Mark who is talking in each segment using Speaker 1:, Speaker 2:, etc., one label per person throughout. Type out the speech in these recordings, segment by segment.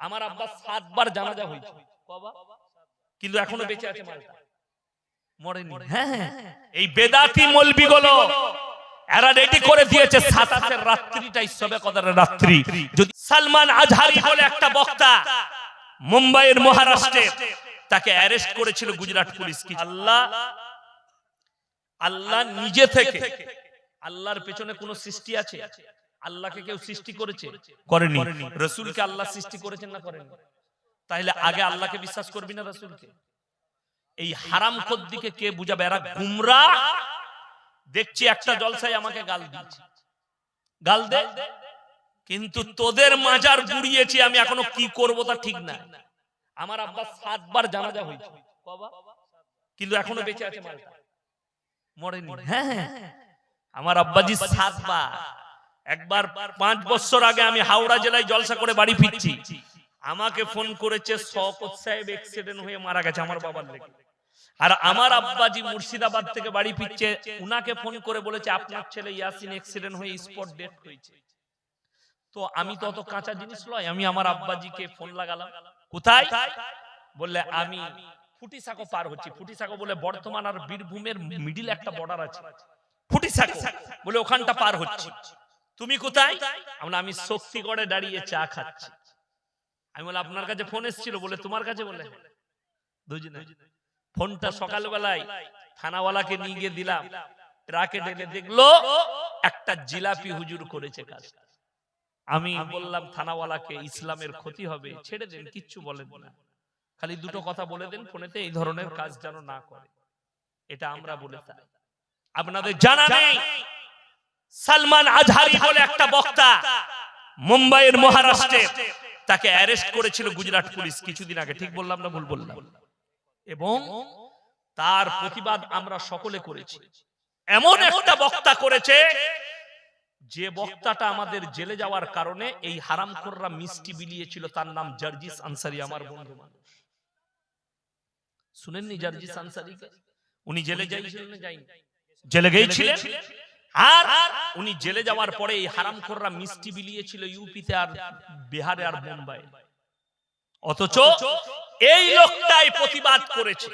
Speaker 1: আমার আব্বা সাতবার জানাজা হয়েছে। কিন্তু এখনও বেঁচে আছে মালটা। মরেনি। হ্যাঁ এই বেদাতি মলবি গুলো। এরা রেডি করে দিয়েছে সাতাশের রাত্রিটা ইসবে কদরের রাত্রি। যদি সালমান আজহারি বলে একটা বক্তা মুম্বাইয়ের মহারাষ্ট্রে তাকে অ্যারেস্ট করেছিল গুজরাট পুলিশ। কি আল্লাহ? আল্লাহ নিজে থেকে। আল্লাহর পেছনে কোন সৃষ্টি আছে? আল্লাহকে কেউ সৃষ্টি করেছে? করেনি। রসুলকে আল্লাহ সৃষ্টি করেছেন না করেনি? তাহলে আগে আল্লাহকে বিশ্বাস করবি না রসুলকে? এই হারাম দিকে কে বুঝাবে? এরা গুমরা? দেখছি একটা জলসায় আমাকে গাল দিচ্ছে। গাল দে? কিন্তু তোদের মাজার গুড়িয়েছি আমি এখনও কি করব তা ঠিক না। আমার আব্বা সাতবার জানাজা হয়েছে? কিন্তু এখনও বেঁচে আছে মালটা। মরেনি। হ্যাঁ। আমার আব্বাজি সাতবার। একবার পাঁচ বছর আগে আমি হাওড়া জেলায় জলসা করে বাড়ি ফিরছি। আমাকে ফোন করেছে শকত সাহেব অ্যাক্সিডেন্ট হয়ে মারা গেছে আমার বাবার লেগে। আর আমার আব্বাজি মুর্শিদাবাদ থেকে বাড়ি ফিরছে, উনাকে ফোন করে বলেছে, আপনার ছেলে ইয়াসিন অ্যাক্সিডেন্ট হয়ে স্পট ডেথ হয়েছে। তো আমি তো অত কাঁচা জিনিস লয় আমি আমার আব্বাজিকে ফোন লাগালাম। কোথায়? বললে, আমি ফুটিসাকো পার হচ্ছি। ফুটিসাকো বলে, বর্তমান আর বীরভূমের মিডিল একটা বর্ডার আছে। ফুটিসাকো বলে, ওখানটা পার হচ্ছে। তুমি কোথায়? আমরা, আমি শক্তিগড়ে দাঁড়িয়ে চা খাচ্ছি। আমি বলে আপনার কাছে ফোন এসেছিল বলে তোমার কাছে বলে? ফোনটা সকালবেলায় থানাওয়ালাকে নিয়ে গিয়ে দিলাম। ট্রাকে ঢেলে দেখল একটা জিলাপি হুজুর করেছে কাজ আমি বললাম, থানাওয়ালাকে ইসলামের ক্ষতি হবে, ছেড়ে দেন, কিচ্ছু বলেন না। খালি দুটো কথা বলে দেন, ফোনেতে এই ধরনের কাজ যেন না করে। এটা আমরা বলে থাকি আপনাদের জানা নেই। সালমান আজহারি বলে একটা বক্তা মুম্বাইয়ের মহারাষ্ট্রে তাকে অ্যারেস্ট করেছিল গুজরাট পুলিশ। কিছুদিন আগে ঠিক বললাম না ভুল বললাম? এবং তার প্রতিবাদ আমরা সকলে করেছি। এমন একটা বক্তা করেছে যে বক্তাটা আমাদের জেলে যাওয়ার কারণে এই হারামখোররা মিষ্টি বিলিয়েছিল। তার নাম জার্জিস আনসারি আমার বন্ধু মানুষ। শুনেননি জার্জিস আনসারি উনি জেলে যাইছিলেন যাইনি জেলে গিয়েছিলেন আর উনি জেলে যাওয়ার পরে এই হারামখোররা মিষ্টি বিলিয়েছিল ইউপিতে আর বিহারে আর মুম্বাই। অথচ এই লোকটাই প্রতিবাদ করেছে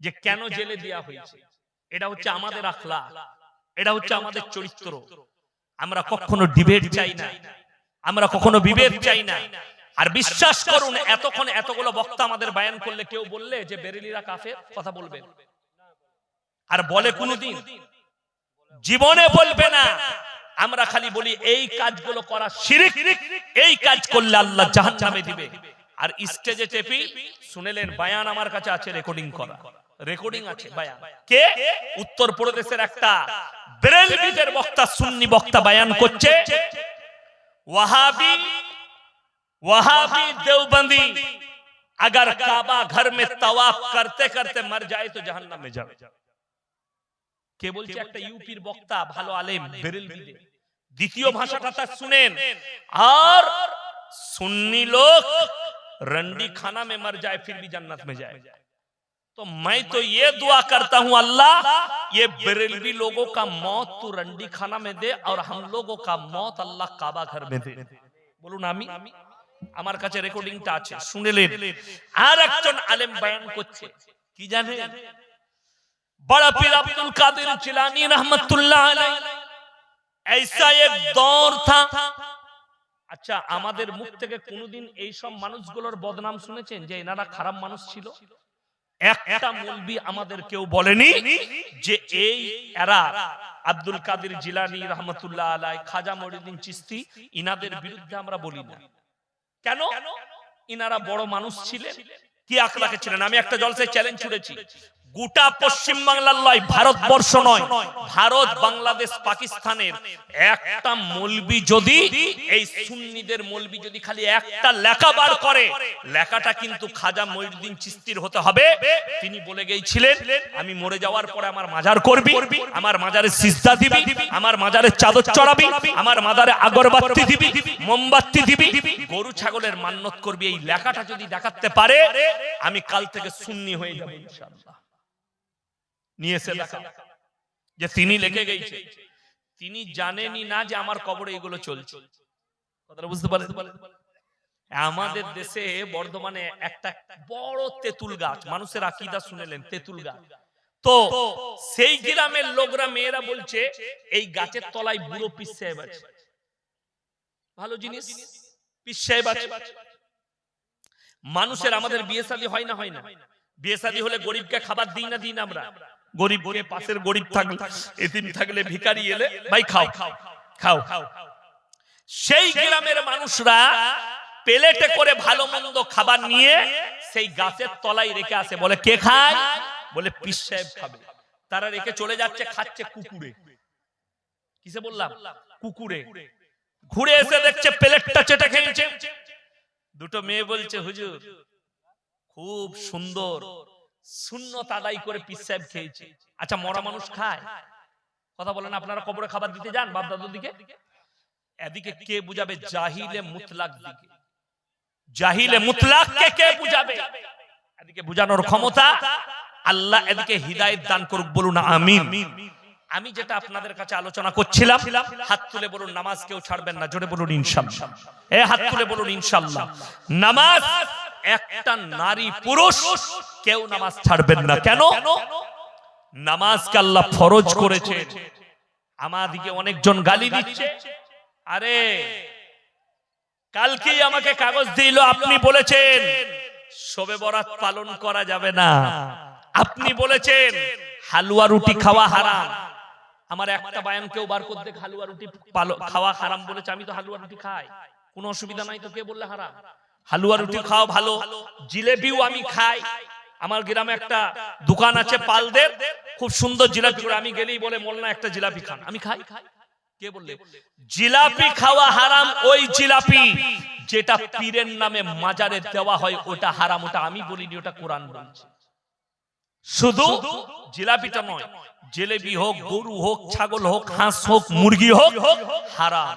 Speaker 1: যে কেন জেলে দেয়া হয়েছে। এটা হচ্ছে আমাদের আখলা এটা হচ্ছে আমাদের চরিত্র। আমরা কখনো ডিবেট চাই না আমরা কখনো বিভেদ চাই না। আর বিশ্বাস করুন এতক্ষণ এতগুলো বক্তা আমাদের বায়ান করলে কেউ বললে যে বেরেলিরা কাফের কথা বলবেন আর বলে কোনদিন জীবনে বলবে না আমরা খালি বলি এই কাজগুলো করা শিরিক এই কাজ করলে আল্লাহ জাহান্নামে দিবে আর স্টেজে চেপি শুনেলেন বায়ান আমার কাছে আছে রেকর্ডিং করা রেকর্ডিং আছে বায়ান কে উত্তর প্রদেশের একটা বেরেলবিদের বক্তা সুন্নি বক্তা বায়ান করছে ওয়াহাবি वहाबी देवबंदी अगर काबा घर में तवाफ करते करते मर जाए तो जहन्नम में जाए কে বলছে একটা ইউপির বক্তা ভালো আলেম বেরেলবিদের দ্বিতীয় ভাষাটা তার শুনেন আর सुन्नी लोग रंडी खाना में मर जाए फिर भी जन्नत में जाए तो मैं तो ये दुआ करता हूं अल्लाह ये बरेलवी लोगों का मौत तू रंडी खाना में दे और हम लोगों का मौत अल्लाह काबा घर में दे বলুন আমি আমার কাছে রেকর্ডিংটা আছে শুনেলেন আর একজন আলেম বয়ান করছে কি জানেন बड़ा पीर अब्दुल कादिर जिलानी रहमतुल्लाह अलैह ऐसा एक दौर था আচ্ছা আমাদের মুখ থেকে কোনোদিন এই সব মানুষগুলোর বদনাম শুনেছেন যে এনারা খারাপ মানুষ ছিল একটা মলবি আমাদের কেউ বলেনি যে এই এরা আব্দুল কাদের জিলানি রহমতুল্লাহ আলাই খাজা মরিউদ্দিন চিস্তি ইনাদের বিরুদ্ধে আমরা বলি না কেন ইনারা বড় মানুষ ছিলেন কি আখলাকে ছিলেন আমি একটা জলসায় চ্যালেঞ্জ ছুড়েছি গোটা পশ্চিম বাংলার নয় ভারতবর্ষ নয়, ভারত, বাংলাদেশ, পাকিস্তানের একটা মলবি যদি, এই সুন্নিদের মলবি যদি খালি একটা লেখা বার করে, লেখাটা কিন্তু খাজা মঈনুদ্দিন চিস্তির হতে হবে। তিনি বলে গিয়েছিলেন আমি মরে যাওয়ার পরে আমার মাজার করবি, আমার মাজারে সিজদা দিবি, আমার মাজারে চাদর চড়াবি, আমার মাজারে আগরবাতি দিবি, মোমবাতি দিবি, গরু ছাগলের মান্নত করবি। এই লেখাটা যদি দেখাতে পারে, আমি কাল থেকে সুন্নি হয়ে যাব ইনশাআল্লাহ। নিয়ে এসে লেখা যে তিনি লিখে গেছে। তিনি জানেনই না যে আমার কবরে এগুলো চলছে। কথাটা বুঝতে পারেন আমাদের দেশে বর্ধমানে একটা বড় তেঁতুল গাছ। মানুষের আকিদা শুনেলেন তেঁতুল গাছ। তো সেই গ্রামের লোকরা মেয়েরা বলছে এই গাছের তলায় বুড়ো পিস সাহেব আছে। ভালো জিনিস? পিস সাহেব আছে। মানুষের আমাদের বিয়ে শাদী হয় না হয় না। বিয়ে শাদী হলে গরিবকে খাবার দিই না দিই না আমরা। গরিব পাশের গরিব থাকলে এতিম থাকলে ভিখারি এলে ভাই খাও। খাও। খাও। সেই গ্রামের মানুষরা প্লেটে করে ভালো মন্দ খাবার নিয়ে সেই গাছের তলায় রেখে আসে। বলে কে খায়? বলে পিস সাহেব খাবে। তারা রেখে চলে যাচ্ছে খাচ্ছে কুকুরে। কিসে বললাম? কুকুরে। ঘুরে এসে দেখছে প্লেটটা চেটে খেয়েছে। দুটো মেয়ে বলছে হুজুর খুব সুন্দর। শূন্য তাদাই করে পিসাব খেয়েছে। আচ্ছা মরা মানুষ খায়? কথা বলেন আপনারা কবরে খাবার দিতে যান বাপ দাদুর দিকে? এদিকে কে বুঝাবে? জাহিলে মুতলাক দিকে। জাহিলে মুতলাক কে কে বুঝাবে? এদিকে বুঝানোর ক্ষমতা আল্লাহ এদিকে হিদায়ত দান করুক বলুন আমিন। আমি যেটা আপনাদের কাছে আলোচনা করছিলাম হাত তুলে বলুন নামাজ কেউ ছাড়বেন না জোরে বলুন ইনশাল্লাহ। এ হাত তুলে বলুন ইনশাল্লাহ। নামাজ একটা নারী পুরুষ কেউ নামাজ ছাড়বেন না। কেন? নামাজকে আল্লাহ ফরজ করেছে। আমাদিকে অনেকজন গালি দিচ্ছে। আরে কালকেই আমাকে কাগজ দিল আপনি বলেছেন শবে বরাত পালন করা যাবে না। আপনি বলেছেন হালুয়া রুটি খাওয়া হারাম। আমার একটা বায়ান কেউ বার করতে হালুয়া রুটি খাওয়া হারাম বলেছে, আমি তো হালুয়া রুটি খাই। কোনো অসুবিধা নাই তো কে বললে হারাম? হালুয়া রুটি খাওয়া ভালো, জিলেবিও আমি খাই। আমার গ্রামে একটা দোকান আছে পালদের, খুব সুন্দর জিলাপি আমি গেলেই বলে, মোলনা, একটা জিলাপি খান। আমি খাই। কে বললে? জিলাপি খাওয়া হারাম, ওই জিলাপি যেটা পীরের নামে মাজারে দেওয়া হয়, ওটা হারাম, ওটা আমি বলিনি, ওটা কোরআন বলছে। শুধু জিলাপিটা নয় জেলেবি হোক গরু হোক ছাগল হোক হাঁস হোক মুরগি হোক হারাম।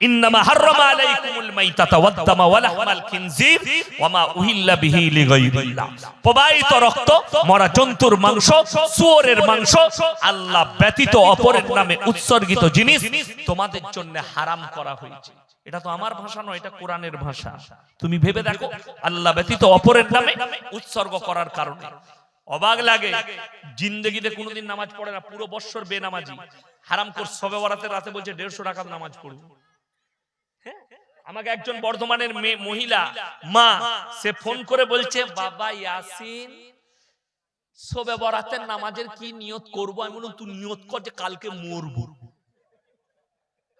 Speaker 1: ইন্নামা হাররামা আলাইকুমুল মাইতাতা ওয়াদ-দামা ওয়া লাহমাল খিনজির ওয়া মা উহিল্লা বিহি লিগাইরিল্লাহ প্রবাহিত রক্ত মরা জন্তুর মাংস শুয়োরের মাংস আল্লাহ ব্যতীত অপরের নামে উৎসর্গিত জিনিস তোমাদের জন্য হারাম করা হয়েছে। এটা তো আমার ভাষা নয় এটা কোরআনের ভাষা। তুমি ভেবে দেখো আল্লাহ ব্যতীত অপরের নামে উৎসর্গ করার কারণে। অবাক লাগে জিন্দগিতে কোনোদিন নামাজ পড়ে না পুরো বৎসর বেনামাজি। হারাম কর সবে বরাতের রাতে বলছে দেড়শো টাকার নামাজ পড়ব হ্যাঁ? আমাকে একজন বর্ধমানের মেয়ে মহিলা মা সে ফোন করে বলছে বাবা ইয়াসিন সবে বরাতের নামাজের কি নিয়ত করব? আমি বললাম তুই নিয়ত কর যে কালকে মরবো।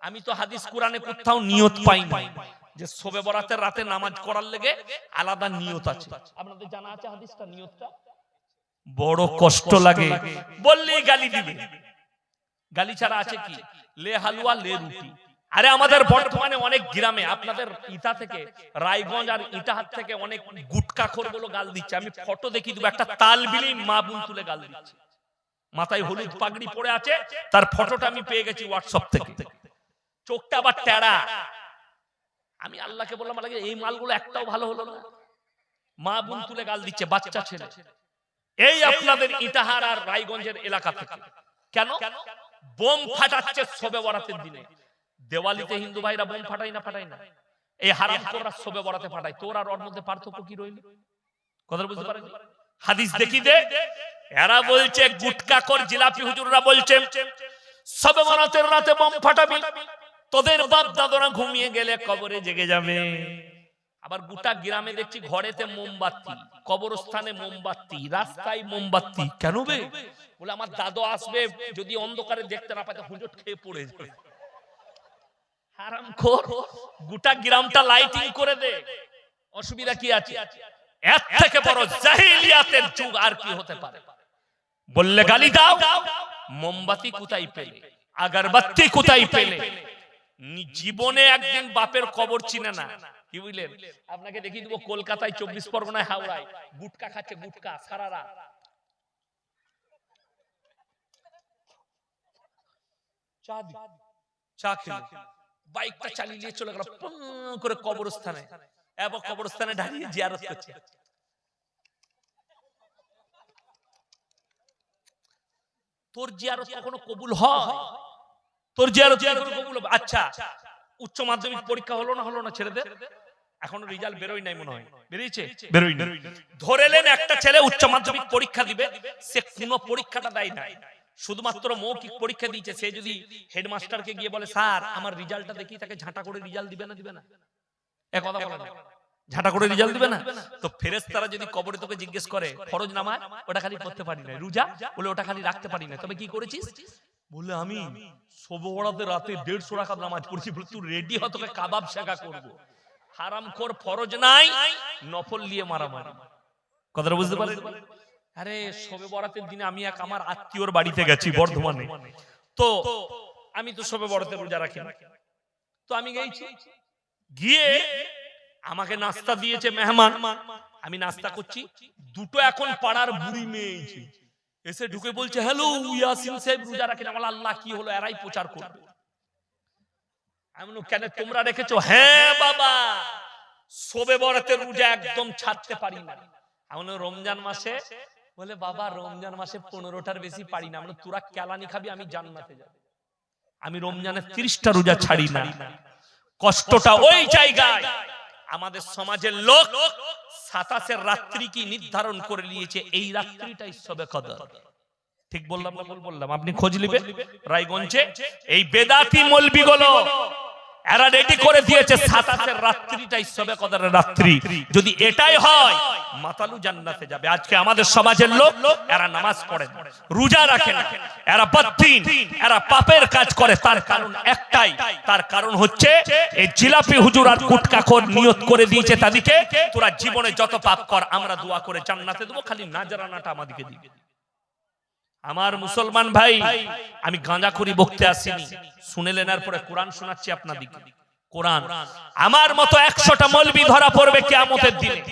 Speaker 1: আমি তো হাদিস কোরআনে কোথাও নিয়ত পাই না যে সবে বরাতের রাতে নামাজ করার লেগে আলাদা নিয়ত আছে। আপনাদের জানা আছে হাদিসটা নিয়তটা? বড় কষ্ট লাগে। বললেই গালি দিবে। গালি ছাড়া আছে কি? লে হালুয়া লে রুটি। আরে আমাদের বর্তমানে অনেক গ্রামে আপনাদের ইটা থেকে রায়গঞ্জ আর ইটাহাত থেকে অনেক গুটকা খোরগুলো গাল দিচ্ছে। আমি ফটো দেখিয়ে দেবো একটা তাল বিলি মা বোন তুলে গাল দিচ্ছে। মাথায় হলুদ পাগড়ি পরে আছে। তার ফটোটা আমি পেয়ে গেছি হোয়াটসঅ্যাপ থেকে। চোখটা আবার টেরা। আমি আল্লাহকে বললাম এই মালগুলো একটাও ভালো হলো না। মা বোন তুলে গাল দিচ্ছে বাচ্চা ছেলে। এই আপনাদের ইটাহার আর রায়গঞ্জের এলাকা থেকে। কেন? বোম ফাটাচ্ছে সবে বরাতের দিনে। দেওয়ালিতে হিন্দু ভাইরা বোম ফাটাই না ফাটাই না? এই হারাম কোররা সবে বরাতে ফাটাই তোর আর ওর মধ্যে পার্থক্য কি রইল? কথা বুঝতে পারেন হাদিস দেখি দে। এরা বলছে গুটকা কর জিলাপি হুজুররা বলছে সবে বরাতের রাতে বোম ফাটাবি। তোদের বাপ দাদরা ঘুমিয়ে গেলে কবরে জেগে যাবে। আবার গোটা গ্রামে দেখছি ঘরেতে মোমবাতি, কবরস্থানে মোমবাতি, রাস্তায় মোমবাতি। কেন বে? বলে আমার দাদু আসবে যদি অন্ধকারে দেখতে না পায় হুজুট খেয়ে পড়ে যাবে। হারাম খোর গোটা গ্রামটা লাইটিং করে দে। অসুবিধা কি আছে? এর থেকে বড় জাহিলিয়াতের যুগ আর কি হতে পারে? বললে গালি দাও, মোমবাতি কোথায় পেলে? আগরবাতি কোথায় পেলে? জীবনে একদিন বাপের কবর চিনে না। কি বুঝলেন? আপনাকে দেখিয়ে দিব কলকাতায় চব্বিশ পরগনায় হাওড়ায় গুটকা খাচ্ছে গুটকা সারা রাত চা দি চা বাইকটা চালিয়ে নিয়ে চলে গেল করে কবরস্থানে। এবং কবরস্থানে দাঁড়িয়ে জিয়ারত করছে। তোর জিয়ারত কখনো কবুল হয়? তোর জিয়ারত কবুল হবে আচ্ছা উচ্চ মাধ্যমিক পরীক্ষা হলো না হলো না ছেড়েদের এখনও রেজাল্ট বেরোয় নাই মনে হয়। বেরিয়েছে? বেরোয় নাই ধরেলেন একটা ছেলে উচ্চ মাধ্যমিক পরীক্ষা দিবে সে কোনো পরীক্ষাটা দেয় না। শুধুমাত্র মৌখিক পরীক্ষা দিয়েছে সে যদি হেডমাস্টারকে গিয়ে বলে স্যার আমার রেজাল্টটা দেখি তাকে ঝাঁটা করে রেজাল্ট দিবে না দিবে না। এ কথা বলে না। ঝাঁটা করে রেজাল্ট দিবে না? তো ফেরেশতারা যদি কবরে তোকে জিজ্ঞেস করে ফরজ নামাজ? ওটা খালি করতে পারি না রোজা? বলে ওটা খালি রাখতে পারি না তবে কি করেছিস? বলে আমি সবরাতে রাতে দেড়শো টাকা নামাজ পড়ছি তুই রেডি হ তোকে কাবাব শেখা করব। হারাম খোর ফরজ নাই, নফল নিয়ে মারামারি। কথাটা বুঝতে পারেন আরে সবে বরাতের দিনে আমি এক আমার আত্মীয়র বাড়িতে গেছি, বর্ধমানে। তো আমি তো সবে বরাতে রোজা রাখি। তো আমি গেছি, গিয়ে আমাকে নাস্তা দিয়েছে মেহমান। আমি নাস্তা করছি, দুটো এখন পাড়ার বুড়ি মেয়ে। এসে ঢুকে বলছে হ্যালো ইয়াসিন সাহেব রোজা রাখেন। আমার আল্লাহ কি হলো? এরাই প্রচার করবে। আমি কেন তোমরা রেখেছো? হ্যাঁ বাবা। শোবে বরাতের রোজা একদম ছাড়তে পারি না। আমি রমজান মাসে বলে বাবা রমজান মাসে পনেরোটার বেশি পারি না। আমরা তোরা কেলানি খাবি আমি জান্নাতে যাব। আমি রমজানের ত্রিশটা রোজা ছাড়ি না। কষ্টটা ওই জায়গায়। আমাদের সমাজের লোক সাতাশের রাত্রি কি নির্ধারণ করে নিয়েছে? এই রাত্রিটাই সবে কদর। ঠিক বললাম না ভুল বললাম? আপনি খোঁজ নেবেন রায়গঞ্জে এই বেদাতি মলবি গুলো এরা রেডি করে দিয়েছে সাতাশের রাত্রিটাই সবে কদরের রাত্রি। যদি এটাই হয় মাতালু জান্নাতে যাবে। আজকে আমাদের সমাজের লোক এরা নামাজ পড়ে না, রোজা রাখে না। এরা বদ্দিন। এরা পাপের কাজ করে। তার কারণ একটাই। তার কারণ হচ্ছে এই জিলাপি হুজুর আর কুটকাখোর নিয়ত করে দিয়েছে তাদেরকে তোরা জীবনে যত পাপ কর আমরা দোয়া করে জান্নাতে দেবো খালি নাজারানাটা আমাদেরকে দিবে। আমার মুসলমান ভাই আমি গাঁজা করি বকতে আসিনি। শুনে লেনার পরে কোরআন শোনাচ্ছি আপনাদিকে। কোরআন। আমার মতো একশোটা মলবি ধরা পড়বে কে কেয়ামতের দিনে।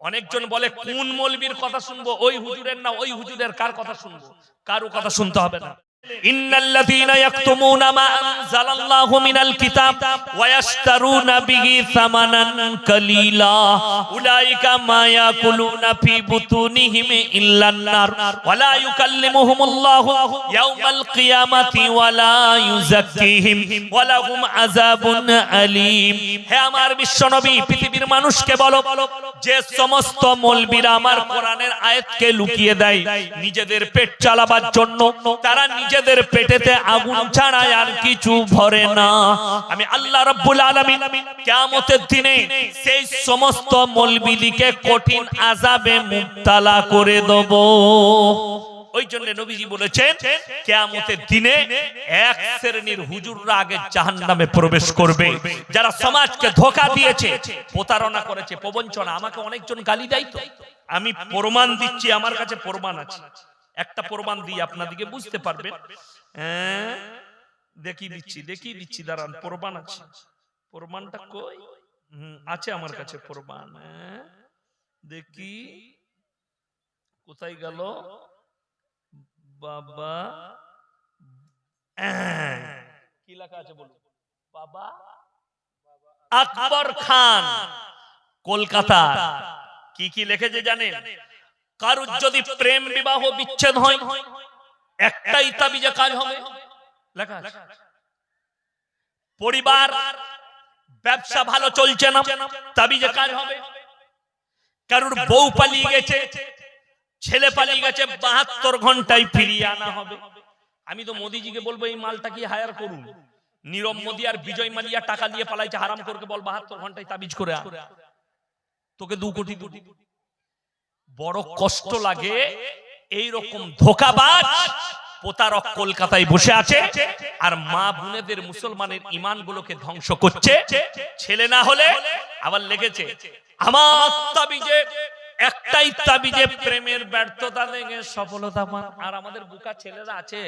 Speaker 1: অনেকজন বলে কোন মলবির কথা শুনব? ওই হুজুরের না ওই হুজুরের কার কথা শুনব? কারও কথা শুনতে হবে না। পৃথিবীর মানুষকে বলো, যে সমস্ত মৌলবীরা আমার কোরআনের আয়াতকে লুকিয়ে দেয়, নিজেদের পেট চালাবার জন্য, তারা নিজেদের পেটেতে আগুন ছাড়া আর কিছু ভরে না। আমি আল্লাহ রাব্বুল আলামিন কিয়ামতের দিনে সেই সমস্ত মৌলবীদিকে কঠিন আযাবে মুবতালা করে দেব। ওই জন্য নবীজি বলেছেন, কেয়ামতের দিনে এক শ্রেণির হুজুররা আগে জাহান্নামে প্রবেশ করবে। যারা সমাজকে ধোকা দিয়েছে, প্রতারণা করেছে, প্রবঞ্চনা, আমাকে অনেকজন গালি দেয় তো। আমি প্রমাণ দিচ্ছি, আমার কাছে প্রমাণ আছে। একটা প্রমাণ দিয়ে আপনাদিকে বুঝতে পারবেন। হ্যাঁ, দেখিয়ে দিচ্ছি দেখিয়ে দিচ্ছি দাঁড়ান প্রমাণ আছে। প্রমাণটা কই? আছে আমার কাছে প্রমাণ হ্যাঁ। দেখি। কোথায় গেল? বাবা। কি লেখা আছে বলুন? বাবা। আকবর খান কলকাতা কি কি লিখেছে জানেন? কারুর যদি প্রেম বিবাহ বিচ্ছেদ হয়, একটাই তাবিজে কাজ হবে। লেখা পরিবার, ব্যবসা ভালো চলছে না তাবিজে কাজ হবে। কারুর বউ পালিয়ে গেছে, ছেলে পালিয়ে গেছে, বাহাত্তর ঘন্টায় ফিরিয়ে আনা হবে। আমি তো মোদিজিকে বলব, এই মালটা কি হায়ার করুন? নীরব মোদি আর বিজয় মালিয়া টাকা দিয়ে পালাইছে হারাম করকে বল, বাহাত্তর ঘন্টায় তাবিজ করে। তোকে দু কোটি দু কোটি। বড় কষ্ট লাগে এই রকম ধোকাবাজ। প্রতারক কলকাতায় বসে আছে আর মা বোনেদের মুসলমানের ইমান গুলোকে ধ্বংস করছে। ছেলে না হলে আবার লেগেছে। আমার তাবিজে একটাই তাবিজে প্রেমের ব্যর্থতা থেকে সফলতা পান আর আমাদের বুকা ছেলেরা আছে।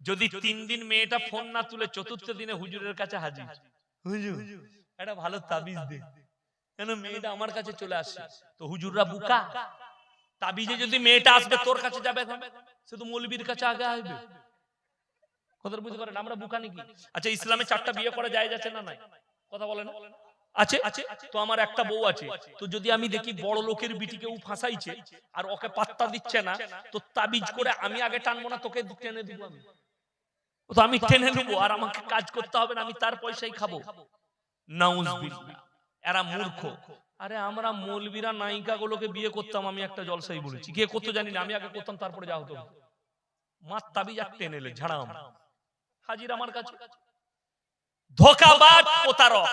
Speaker 1: যদি তিন দিন মেয়েটা ফোন না তুলে চতুর্থ দিনে হুজুরের কাছে হাজির। হুজুর। একটা ভালো তাবিজ দে। কেন মেয়েটা আমার কাছে চলে আসে? তো হুজুররা বুকা। তাবিজে যদি মেয়েটা আসবে তোর কাছে যাবে না শুধু মৌলবীর কাছে আগে আসবে। কথা বুঝতে পারেন? আমরা বুকা নাকি? আচ্ছা ইসলামে চারটা বিয়ে করা যায় যাচ্ছে না নাই? কথা বলেন? আছে? আছে? তো আমার একটা বউ আছে। তো যদি আমি দেখি বড় লোকের বিটিকে ও ফাঁসাইছে আর ওকে পাত্তা দিচ্ছে না তো তাবিজ করে আমি আগে টানবো না তোকে টেনে দিব আমি। তো আমি টেনে নেব আর আমাকে কাজ করতে হবে না আমি তার পয়সাই খাব। নাউজুবিল্লাহ এরা মূর্খ। আরে আমরা মৌলবীরা নায়িকা গুলোকে বিয়ে করতাম, আমি একটা জলসাই বলেছি। কে করতে জানি না, আমি আগে করতাম, তারপরে যা হতো। মার তাবিজ আর টেনে এলে, ঝাড়াম। হাজির আমার কাছে। ধোকাবাজ প্রতারক।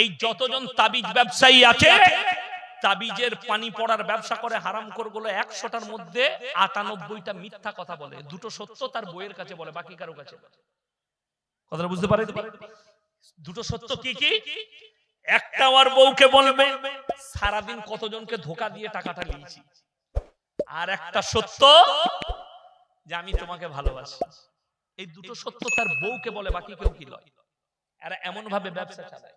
Speaker 1: এই যতজন তাবিজ ব্যবসায়ী আছে, তাবিজের পানি পড়ার ব্যবসা করে হারামগুলো একশোটার মধ্যে আটানব্বইটা মিথ্যা কথা বলে। দুটো সত্য তার বইয়ের কাছে বলে, বাকি কারও কাছে। কথাটা বুঝতে পারে দুটো সত্য কি কি? একটা আমার বউকে বলবে, সারাদিন কতজনকে ধোকা দিয়ে টাকাটা নিয়েছি? আর একটা সত্য, যে আমি তোমাকে ভালোবাসি। এই দুটো সত্য তার বউকে বলে, বাকি কেউ কি লয়? এরা এমন ভাবে ব্যবসা চালায়।